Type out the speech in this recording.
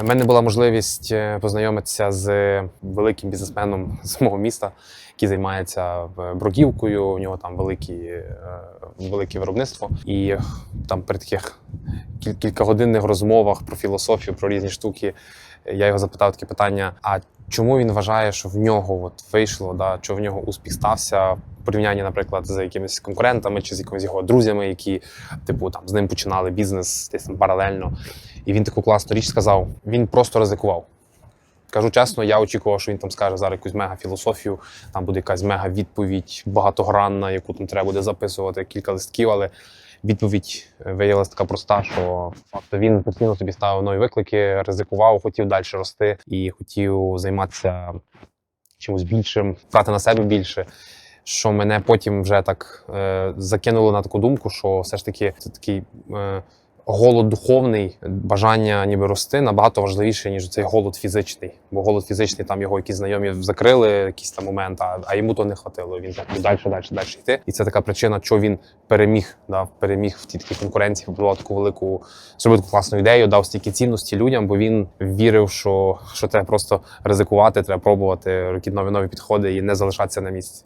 У мене була можливість е, познайомитися з великим бізнесменом з мого міста, який займається е, бруківкою. У нього там великі, е, велике виробництво. І там при таких кількагодинних розмовах про філософію, про різні штуки, я його запитав таке питання: а чому він вважає, що в нього от вийшло, да, що в нього успіх стався порівнянні, наприклад, з якимись конкурентами чи з якимись його друзями, які типу там з ним починали бізнес десь там паралельно. І він таку класну річ сказав: він просто ризикував. Кажу чесно, я очікував, що він там скаже зараз якусь мега філософію, там буде якась мега відповідь багатогранна, яку там треба буде записувати кілька листків, але відповідь е, виявилася така проста, що факто він постійно собі ставив нові виклики, ризикував, хотів далі рости і хотів займатися чимось більшим, брати на себе більше. Що мене потім вже так е, закинуло на таку думку, що все ж таки це такий е, голод духовний, бажання ніби рости набагато важливіше, ніж цей голод фізичний. Бо голод фізичний, там його якісь знайомі закрили якийсь там момент, а йому то не хватило. Він так далі, далі, далі йти. І це така причина, що він переміг, да, переміг в тій такій конкуренції, побудував таку велику, зробив таку класну ідею, дав стільки цінності людям, бо він вірив, що, що треба просто ризикувати, треба пробувати, робити нові нові підходи і не залишатися на місці.